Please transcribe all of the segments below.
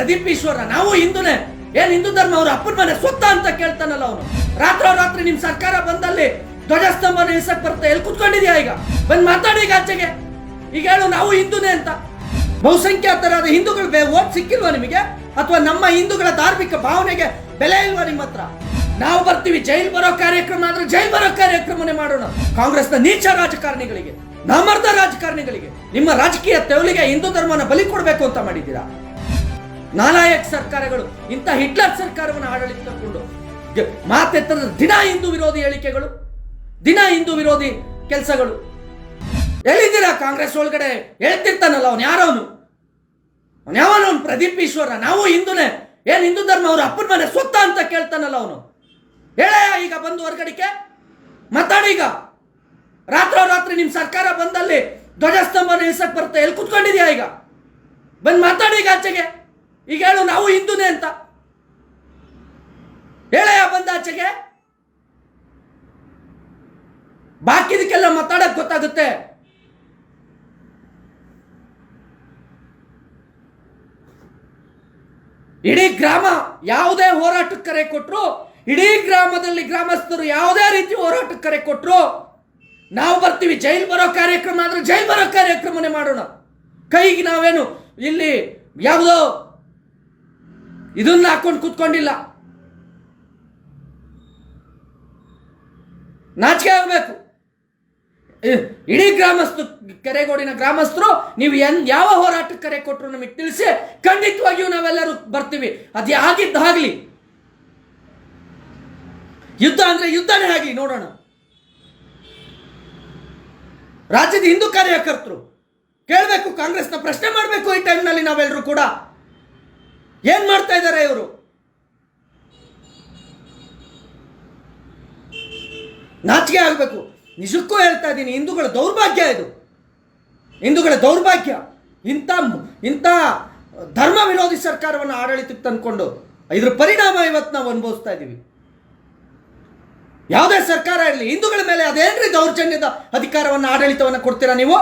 ಪ್ರದೀಪ್ ಈಶ್ವರ, ನಾವು ಹಿಂದೂನೇ. ಏನ್ ಹಿಂದೂ ಧರ್ಮ, ಅವ್ರ ಅಪ್ಪನ ಮನೆ ಸುತ್ತ ಅಂತ ಕೇಳ್ತಾನಲ್ಲ ಅವನು. ರಾತ್ರೋ ರಾತ್ರಿ ನಿಮ್ ಸರ್ಕಾರ ಬಂದಲ್ಲಿ ಧ್ವಜಸ್ತಂಭನ ಇಳಿಸಕ್ ಬರ್ತಾ ಎಲ್ಲಿ ಕುತ್ಕೊಂಡಿದ್ಯಾ ಈಗ? ಬಂದ್ ಮಾತಾಡಿ ಈಗ ಆಚೆಗೆ. ಈಗ ಹೇಳು, ನಾವು ಹಿಂದೂನೇ ಅಂತ. ಬಹುಸಂಖ್ಯಾತರಾದ ಹಿಂದೂಗಳು ಓಟ್ ಸಿಕ್ಕಿಲ್ವಾ ನಿಮಗೆ? ಅಥವಾ ನಮ್ಮ ಹಿಂದೂಗಳ ಧಾರ್ಮಿಕ ಭಾವನೆಗೆ ಬೆಲೆ ಇಲ್ವಾ ನಿಮ್ಮ ಹತ್ರ? ನಾವು ಬರ್ತೀವಿ, ಜೈಲ್ ಬರೋ ಕಾರ್ಯಕ್ರಮ ಆದ್ರೆ ಜೈಲ್ ಬರೋ ಕಾರ್ಯಕ್ರಮನೇ ಮಾಡೋಣ. ಕಾಂಗ್ರೆಸ್ನ ನೀಚ ರಾಜಕಾರಣಿಗಳಿಗೆ ನಾಮರ್ಧ ರಾಜಕಾರಣಿಗಳಿಗೆ, ನಿಮ್ಮ ರಾಜಕೀಯ ತೆವಲಿಗೆ ಹಿಂದೂ ಧರ್ಮನ ಬಲಿ ಕೊಡಬೇಕು ಅಂತ ಮಾಡಿದ್ದೀರಾ? ನಾಲಾಯಕ್ ಸರ್ಕಾರಗಳು, ಇಂಥ ಹಿಟ್ಲರ್ ಸರ್ಕಾರವನ್ನು ಆಡಳಿತ ತಗೊಂಡು ಮಾತೆತ್ತರದ ದಿನ ಹಿಂದೂ ವಿರೋಧಿ ಹೇಳಿಕೆಗಳು, ದಿನ ಹಿಂದೂ ವಿರೋಧಿ ಕೆಲಸಗಳು. ಎಲ್ಲಿದ್ದೀರಾ ಕಾಂಗ್ರೆಸ್ ಒಳಗಡೆ? ಹೇಳ್ತಿರ್ತಾನಲ್ಲ ಅವನು ಯಾರವನು ಅವನು ಯಾವನು? ಅವನು ಪ್ರದೀಪ್ ಈಶ್ವರ. ನಾವು ಹಿಂದೂನೇ. ಏನು ಹಿಂದೂ ಧರ್ಮ ಅವ್ರ ಅಪ್ಪನ ಮನೆ ಸ್ವತ್ತ ಅಂತ ಕೇಳ್ತಾನಲ್ಲ ಅವನು. ಹೇಳ ಈಗ ಬಂದು ಹೊರಗಡಿಕೆ? ಮಾತಾಡಿ ಈಗ. ರಾತ್ರೋ ರಾತ್ರಿ ನಿಮ್ ಸರ್ಕಾರ ಬಂದಲ್ಲಿ ಧ್ವಜಸ್ತಂಭ ನಿಲ್ಸಕ್ಕೆ ಬರುತ್ತೆ ಎಲ್ಲಿ ಕುತ್ಕೊಂಡಿದ್ಯಾ ಈಗ? ಬಂದು ಮಾತಾಡಿ ಈಗ ಆಚೆಗೆ. ಈಗ ಹೇಳು, ನಾವು ಹಿಂದೂನೇ ಅಂತ. ಹೇಳಯ್ಯ ಬಂದ ಆಚೆಗೆ ಬಾಕಿದಕ್ಕೆಲ್ಲ ಮಾತಾಡಕ್ ಗೊತ್ತಾಗುತ್ತೆ. ಇಡೀ ಗ್ರಾಮ ಯಾವುದೇ ಹೋರಾಟಕ್ಕೆ ಕರೆ ಕೊಟ್ಟರು ಇಡೀ ಗ್ರಾಮದಲ್ಲಿ ಗ್ರಾಮಸ್ಥರು ಯಾವುದೇ ರೀತಿ ಹೋರಾಟಕ್ಕೆ ಕರೆ ಕೊಟ್ಟರು ನಾವು ಬರ್ತೀವಿ, ಜೈಲ್ ಬರೋ ಕಾರ್ಯಕ್ರಮ ಆದ್ರೆ ಜೈಲ್ ಬರೋ ಕಾರ್ಯಕ್ರಮನೇ ಮಾಡೋಣ. ಕೈಗೆ ನಾವೇನು, ಇಲ್ಲಿ ಯಾವುದೋ ಇದನ್ನ ಹಾಕೊಂಡು ಕೂತ್ಕೊಂಡಿಲ್ಲ. ನಾಚಿಕೆ ಆಗಬೇಕು. ಇಡೀ ಗ್ರಾಮಸ್ಥರು ಕೆರೆಗೋಡಿನ ಗ್ರಾಮಸ್ಥರು, ನೀವು ಎನ್, ಯಾವ ಹೋರಾಟಕ್ಕೆ ಕರೆ ಕೊಟ್ಟರು ನಮಗೆ ತಿಳಿಸಿ, ಖಂಡಿತವಾಗಿಯೂ ನಾವೆಲ್ಲರೂ ಬರ್ತೀವಿ. ಅದು ಆಗಿದ್ದಾಗಲಿ ಯುದ್ಧ ಅಂದರೆ ಯುದ್ಧನೇ ಆಗಲಿ, ನೋಡೋಣ. ರಾಜ್ಯದ ಹಿಂದೂ ಕಾರ್ಯಕರ್ತರು, ಕೇಳಬೇಕು, ಕಾಂಗ್ರೆಸ್ನ ಪ್ರಶ್ನೆ ಮಾಡಬೇಕು ಈ ಟೈಮ್ನಲ್ಲಿ ನಾವೆಲ್ಲರೂ ಕೂಡ. ಏನ್ ಮಾಡ್ತಾ ಇದ್ದಾರೆ ಇವರು? ನಾಚಿಕೆ ಆಗಬೇಕು. ನಿಜಕ್ಕೂ ಹೇಳ್ತಾ ಇದ್ದೀನಿ, ಹಿಂದೂಗಳ ದೌರ್ಭಾಗ್ಯ ಇದು. ಹಿಂದೂಗಳ ದೌರ್ಭಾಗ್ಯ. ಇಂಥ ಇಂಥ ಧರ್ಮ ವಿರೋಧಿ ಸರ್ಕಾರವನ್ನು ಆಡಳಿತಕ್ಕೆ ತಂದುಕೊಂಡು ಇದ್ರ ಪರಿಣಾಮ ಇವತ್ತು ನಾವು ಅನುಭವಿಸ್ತಾ ಇದ್ದೀವಿ ಯಾವುದೇ ಸರ್ಕಾರ ಇರಲಿ, ಹಿಂದೂಗಳ ಮೇಲೆ ಅದೇನ್ರಿ ದೌರ್ಜನ್ಯದ ಅಧಿಕಾರವನ್ನು, ಆಡಳಿತವನ್ನು ಕೊಡ್ತೀರಾ ನೀವು?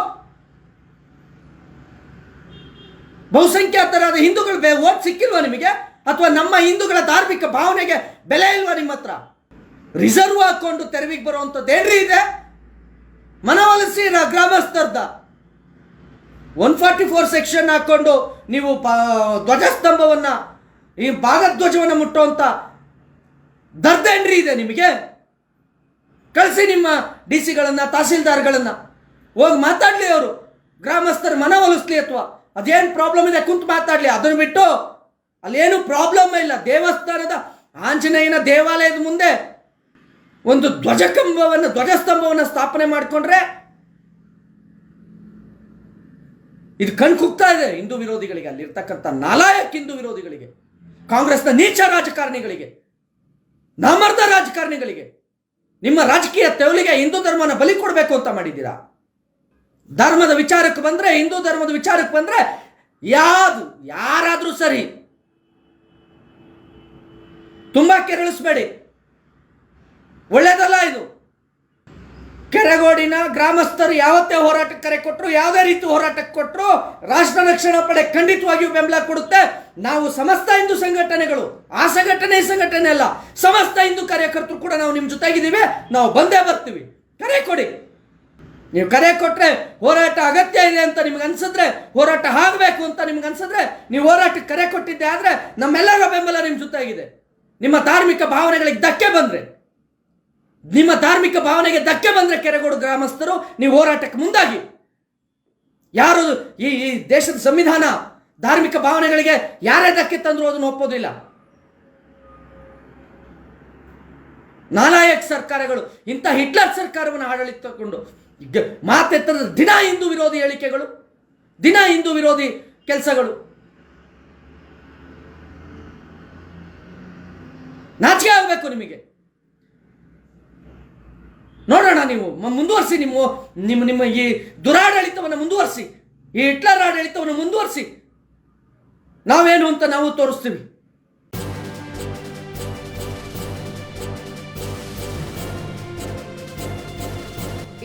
ಬಹುಸಂಖ್ಯಾತರಾದ ಹಿಂದೂಗಳು ಬೇ ಓಟ್ ಸಿಕ್ಕಿಲ್ವಾ ನಿಮಗೆ? ಅಥವಾ ನಮ್ಮ ಹಿಂದೂಗಳ ಧಾರ್ಮಿಕ ಭಾವನೆಗೆ ಬೆಲೆ ಇಲ್ವಾ ನಿಮ್ಮ ಹತ್ರ? ರಿಸರ್ವ್ ಹಾಕೊಂಡು ತೆರವಿಗೆ ಬರುವಂಥದ್ದು ಏನ್ರಿ ಇದೆ? ಮನವೊಲಿಸಿ ಗ್ರಾಮಸ್ಥರ್ದ. ಒನ್ ಫಾರ್ಟಿ ಫೋರ್ ಸೆಕ್ಷನ್ ಹಾಕೊಂಡು ನೀವು ಧ್ವಜಸ್ತಂಭವನ್ನ, ಈ ಭಾಗಧ್ವಜವನ್ನು ಮುಟ್ಟುವಂಥ ದರ್ದೇನ್ರಿ ಇದೆ ನಿಮಗೆ? ಕಳಿಸಿ ನಿಮ್ಮ ಡಿ ಸಿಗಳನ್ನು ತಹಸೀಲ್ದಾರ್ಗಳನ್ನು. ಹೋಗಿ ಮಾತಾಡಲಿ ಅವರು. ಗ್ರಾಮಸ್ಥರ ಮನವೊಲಿಸ್ಲಿ ಅಥವಾ ಅದೇನು ಪ್ರಾಬ್ಲಮ್ ಇದೆ? ಕುಂತು ಮಾತಾಡಲಿ. ಅದನ್ನು ಬಿಟ್ಟು ಅಲ್ಲೇನು ಪ್ರಾಬ್ಲಮ್ ಇಲ್ಲ. ದೇವಸ್ಥಾನದ ಆಂಜನೇಯನ ದೇವಾಲಯದ ಮುಂದೆ ಒಂದು ಧ್ವಜಕಂಬವನ್ನು ಧ್ವಜಸ್ತಂಭವನ್ನು ಸ್ಥಾಪನೆ ಮಾಡಿಕೊಂಡ್ರೆ ಇದು ಕಣ್ ಕುಗ್ತಾ ಇದೆ ಹಿಂದೂ ವಿರೋಧಿಗಳಿಗೆ. ಅಲ್ಲಿರ್ತಕ್ಕಂಥ ನಾಲಾಯಕ್ ಹಿಂದೂ ವಿರೋಧಿಗಳಿಗೆ, ಕಾಂಗ್ರೆಸ್ನ ನೀಚ ರಾಜಕಾರಣಿಗಳಿಗೆ ನಾಮರ್ಧ ರಾಜಕಾರಣಿಗಳಿಗೆ, ನಿಮ್ಮ ರಾಜಕೀಯ ತೆವಲಿಗೆ ಹಿಂದೂ ಧರ್ಮನ ಬಲಿ ಕೊಡಬೇಕು ಅಂತ ಮಾಡಿದ್ದೀರಾ? ಧರ್ಮದ ವಿಚಾರಕ್ಕೆ ಬಂದರೆ, ಹಿಂದೂ ಧರ್ಮದ ವಿಚಾರಕ್ಕೆ ಬಂದರೆ ಯಾವುದು, ಯಾರಾದರೂ ಸರಿ ತುಂಬ ಕೆರಳಿಸ್ಬೇಡಿ. ಒಳ್ಳೇದಲ್ಲ ಇದು. ಕೆರೆಗೋಡಿನ ಗ್ರಾಮಸ್ಥರು ಯಾವತ್ತೇ ಹೋರಾಟಕ್ಕೆ ಕರೆ ಕೊಟ್ಟರು ಯಾವುದೇ ರೀತಿ ಹೋರಾಟಕ್ಕೆ ಕೊಟ್ಟರು ರಾಷ್ಟ್ರ ರಕ್ಷಣಾ ಪಡೆ ಖಂಡಿತವಾಗಿಯೂ ಬೆಂಬಲ ಕೊಡುತ್ತೆ. ನಾವು ಸಮಸ್ತ ಹಿಂದೂ ಸಂಘಟನೆಗಳು, ಆ ಸಂಘಟನೆ ಸಂಘಟನೆ ಅಲ್ಲ, ಸಮಸ್ತ ಹಿಂದೂ ಕಾರ್ಯಕರ್ತರು ಕೂಡ ನಾವು ನಿಮ್ಮ ಜೊತೆಗಿದ್ದೀವಿ, ನಾವು ಬಂದೇ ಬರ್ತೀವಿ. ಕರೆ ಕೊಡಿ. ನೀವು ಕರೆ ಕೊಟ್ಟರೆ ಹೋರಾಟ ಅಗತ್ಯ ಇದೆ ಅಂತ ನಿಮ್ಗೆ ಅನ್ಸಿದ್ರೆ ಹೋರಾಟ ಆಗಬೇಕು ಅಂತ ನಿಮ್ಗೆ ಅನ್ಸಿದ್ರೆ ನೀವು ಹೋರಾಟಕ್ಕೆ ಕರೆ ಕೊಟ್ಟಿದ್ದೆ ಆದರೆ ನಮ್ಮೆಲ್ಲರ ಬೆಂಬಲ ನಿಮ್ಮ ಜೊತೆಗಿದೆ ನಿಮ್ಮ ಧಾರ್ಮಿಕ ಭಾವನೆಗಳಿಗೆ ಧಕ್ಕೆ ಬಂದರೆ. ನಿಮ್ಮ ಧಾರ್ಮಿಕ ಭಾವನೆಗೆ ಧಕ್ಕೆ ಬಂದರೆ ಕೆರೆಗೋಡು ಗ್ರಾಮಸ್ಥರು, ನೀವು ಹೋರಾಟಕ್ಕೆ ಮುಂದಾಗಿ. ಯಾರು ಈ ಈ ದೇಶದ ಸಂವಿಧಾನ ಧಾರ್ಮಿಕ ಭಾವನೆಗಳಿಗೆ ಯಾರೇ ಧಕ್ಕೆ ತಂದ್ರು ಅದನ್ನು ಒಪ್ಪೋದಿಲ್ಲ. ನಾಲಾಯಕ್ ಸರ್ಕಾರಗಳು, ಇಂಥ ಹಿಟ್ಲರ್ ಸರ್ಕಾರವನ್ನು ಆಡಳಿತ ತಗೊಂಡು ಮಾತೆತ್ತರದ ದಿನ ಹಿಂದೂ ವಿರೋಧಿ ಹೇಳಿಕೆಗಳು, ದಿನ ಹಿಂದೂ ವಿರೋಧಿ ಕೆಲಸಗಳು. ನಾಚಿಕೆ ಆಗಬೇಕು ನಿಮಗೆ. ನೋಡೋಣ ನೀವು ಮುಂದುವರಿಸಿ ನಿಮ್ಮ ನಿಮ್ಮ ನಿಮ್ಮ ಈ ದುರಾಡಳಿತವನ್ನು ಮುಂದುವರಿಸಿ. ಈ ಹಿಟ್ಲರ್ ಆಡಳಿತವನ್ನು ಮುಂದುವರಿಸಿ. ನಾವೇನು ಅಂತ ನಾವು ತೋರಿಸ್ತೀವಿ.